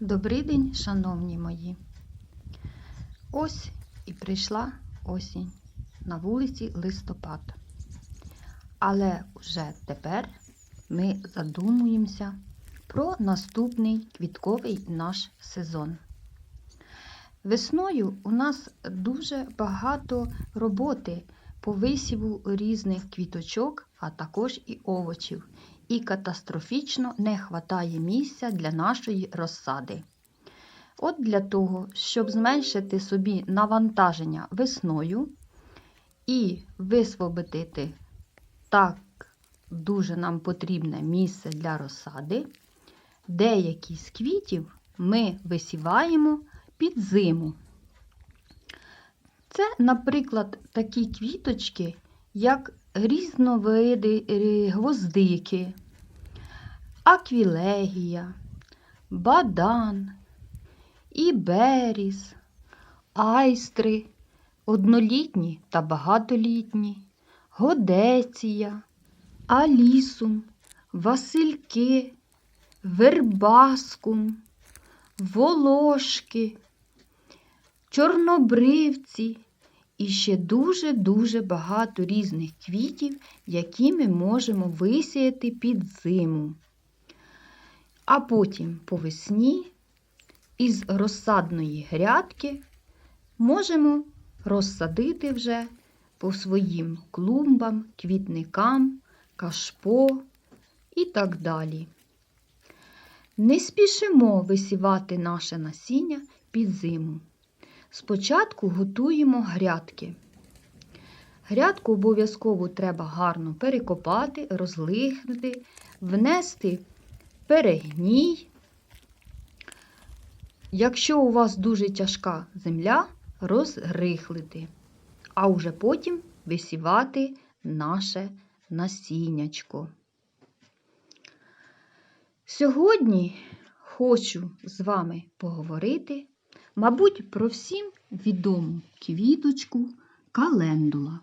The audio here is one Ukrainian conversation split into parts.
Добрий день, шановні мої. Ось і прийшла осінь на вулиці листопад. Але вже тепер ми задумуємося про наступний квітковий наш сезон. Весною у нас дуже багато роботи по висіву різних квіточок, а також і овочів, і катастрофічно не вистачає місця для нашої розсади. От для того, щоб зменшити собі навантаження весною і висвободити так дуже нам потрібне місце для розсади, деякі з квітів ми висіваємо під зиму. Це, наприклад, такі квіточки, як різновиди гвоздики, аквілегія, бадан, іберіс, айстри, однолітні та багатолітні, годеція, алісум, васильки, вербаскум, волошки, чорнобривці і ще дуже-дуже багато різних квітів, які ми можемо висіяти під зиму. А потім по весні із розсадної грядки можемо розсадити вже по своїм клумбам, квітникам, кашпо і так далі. Не спішимо висівати наше насіння під зиму. Спочатку готуємо грядки. Грядку обов'язково треба гарно перекопати, розлигнути, внести перегній. Якщо у вас дуже тяжка земля, розрихлити, а вже потім висівати наше насіннячко. Сьогодні хочу з вами поговорити, мабуть, про всім відому квіточку календула.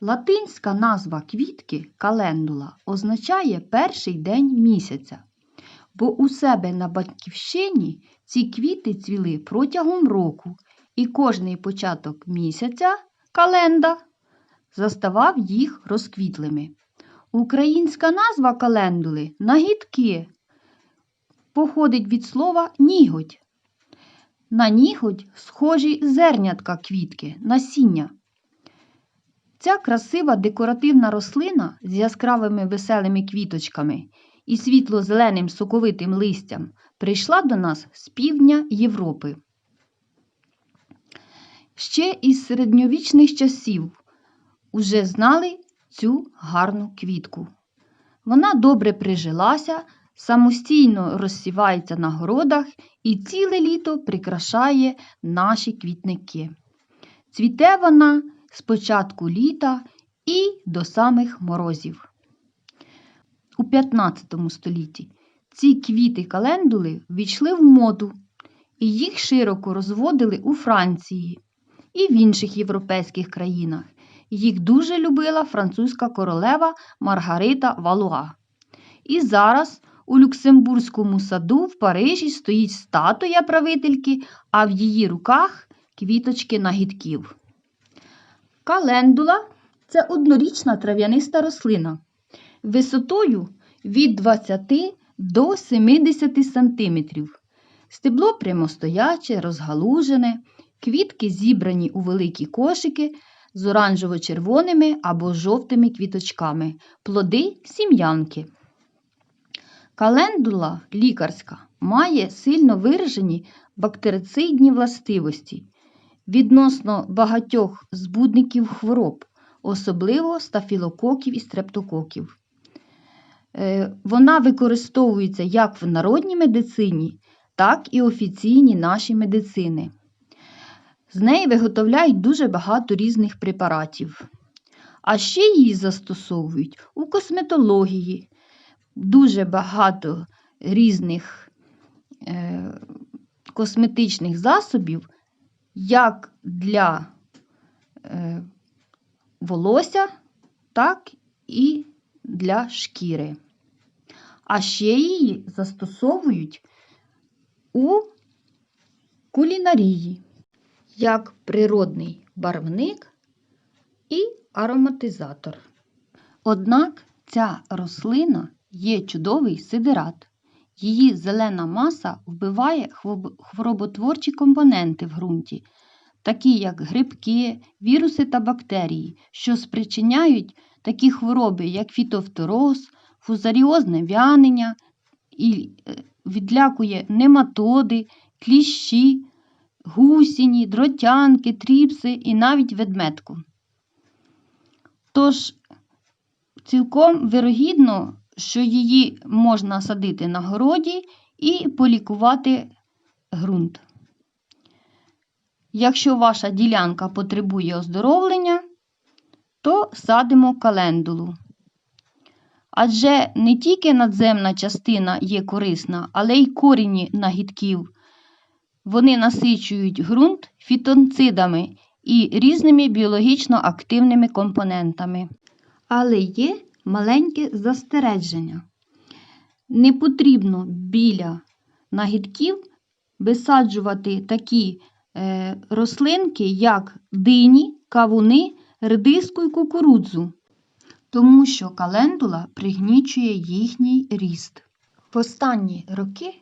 Латинська назва квітки календула означає перший день місяця, бо у себе на батьківщині ці квіти цвіли протягом року, і кожний початок місяця календа заставав їх розквітлими. Українська назва календули нагідки походить від слова нігодь. На нігодь схожі зернятка квітки, насіння. Ця красива декоративна рослина з яскравими веселими квіточками і світло-зеленим соковитим листям прийшла до нас з півдня Європи. Ще із середньовічних часів уже знали цю гарну квітку. Вона добре прижилася, самостійно розсівається на городах і ціле літо прикрашає наші квітники. Цвіте вона з початку літа і до самих морозів. У 15 столітті ці квіти календули ввійшли в моду, і їх широко розводили у Франції і в інших європейських країнах. Їх дуже любила французька королева Маргарита Валуа. І зараз у Люксембурзькому саду в Парижі стоїть статуя правительки, а в її руках квіточки нагідків. Календула це однорічна трав'яниста рослина висотою від 20 до 70 см. Стебло прямостояче, розгалужене, квітки зібрані у великі кошики з оранжево-червоними або жовтими квіточками, плоди сім'янки. Календула лікарська має сильно виражені бактерицидні властивості відносно багатьох збудників хвороб, особливо стафілококів і стрептококів. Е, Вона використовується як в народній медицині, так і офіційній нашій медицини. З неї виготовляють дуже багато різних препаратів. А ще її застосовують у косметології, дуже багато різних е, косметичних засобів, як для е, волосся, так і для шкіри. А ще її застосовують у кулінарії як природний барвник і ароматизатор. Однак ця рослина є чудовий сидират. Її зелена маса вбиває хвороботворчі компоненти в ґрунті, такі як грибки, віруси та бактерії, що спричиняють такі хвороби, як фітофтороз, фузаріозне в'янення, і е, відлякує нематоди, кліщі, гусіні, дротянки, тріпси і навіть ведметку. Тож цілком вирогідно, що її можна садити на городі і полікувати ґрунт. Якщо ваша ділянка потребує оздоровлення, то садимо календулу. Адже не тільки надземна частина є корисна, але й корінні нагідків. Вони насичують ґрунт фітонцидами і різними біологічно активними компонентами. Але є маленьке застереження. Не потрібно біля нагідків висаджувати такі е, рослинки, як дині, кавуни, редиску і кукурудзу, тому що календула пригнічує їхній ріст. В останні роки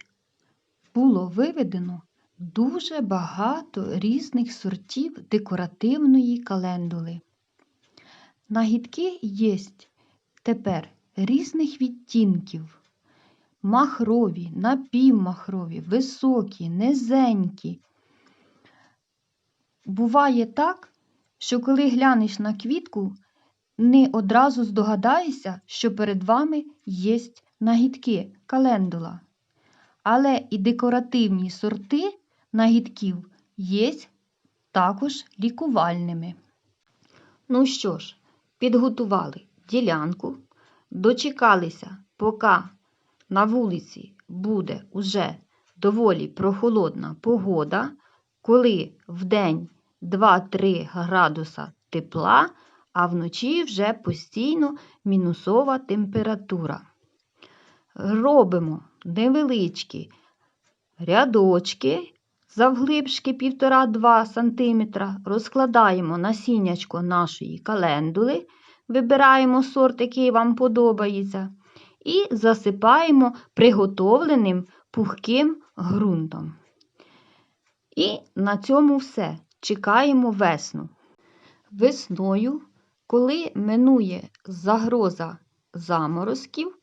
було виведено дуже багато різних сортів декоративної календули. Нагідки є тепер різних відтінків. Махрові, напівмахрові, високі, низенькі. Буває так, що коли глянеш на квітку, не одразу здогадаєшся, що перед вами є нагідки, календула. Але і декоративні сорти нагідків є також лікувальними. Ну що ж, підготували ділянку, дочекалися, поки на вулиці буде уже доволі прохолодна погода, коли вдень 2-3 градуса тепла, а вночі вже постійно мінусова температура. Робимо невеличкі рядочки завглибшки 1,5-2 см, розкладаємо насіннячко нашої календули, вибираємо сорт, який вам подобається, і засипаємо приготовленим пухким ґрунтом. І на цьому все. Чекаємо весну. Весною, коли минує загроза заморозків,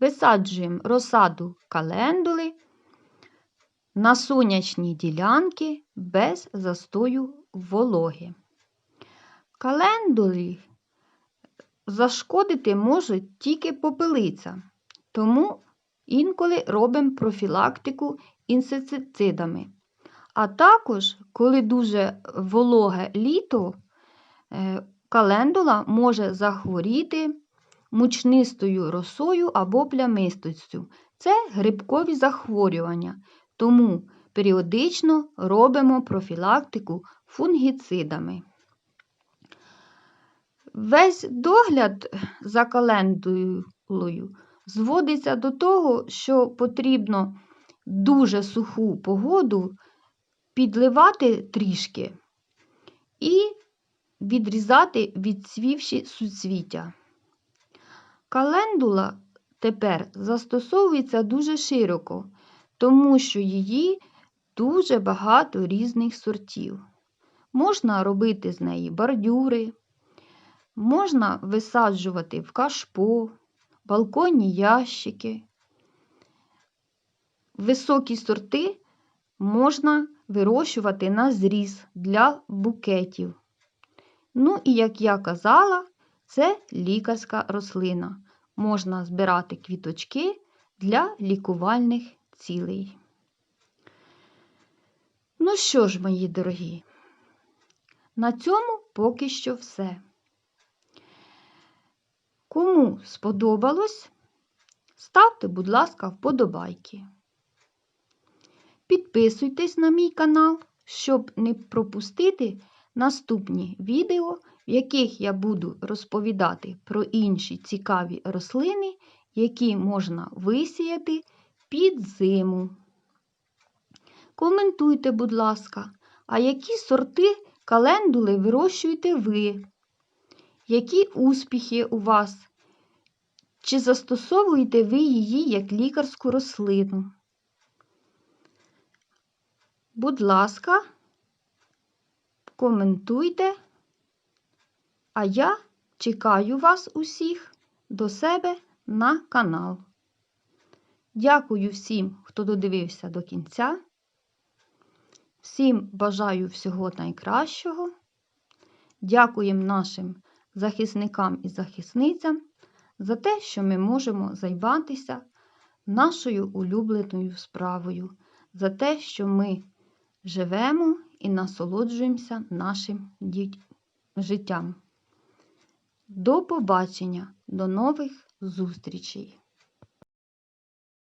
висаджуємо розсаду календули на сонячні ділянки без застою вологи. Календулі зашкодити може тільки попелиця, тому інколи робимо профілактику інсектицидами. А також, коли дуже вологе літо, е, календула може захворіти мучнистою росою або плямистостю. Це грибкові захворювання, тому періодично робимо профілактику фунгіцидами. Весь догляд за календулою зводиться до того, що потрібно дуже суху погоду підливати трішки і відрізати відцвівші суцвіття. Календула тепер застосовується дуже широко, тому що її дуже багато різних сортів. Можна робити з неї бордюри, можна висаджувати в кашпо, балконні ящики. Високі сорти можна вирощувати на зріз для букетів. Ну і, як я казала, це лікарська рослина. Можна збирати квіточки для лікувальних цілей. Ну що ж, мої дорогі, на цьому поки що все. Кому сподобалось, ставте, будь ласка, вподобайки. Підписуйтесь на мій канал, щоб не пропустити наступні відео в яких я буду розповідати про інші цікаві рослини, які можна висіяти під зиму. Коментуйте, будь ласка, а які сорти календули вирощуєте ви? Які успіхи у вас? Чи застосовуєте ви її як лікарську рослину? Будь ласка, коментуйте, а я чекаю вас усіх до себе на канал. Дякую всім, хто додивився до кінця. Всім бажаю всього найкращого. Дякуємо нашим захисникам і захисницям за те, що ми можемо займатися нашою улюбленою справою, за те, що ми живемо і насолоджуємося нашим життям. До побачення, до нових зустрічей!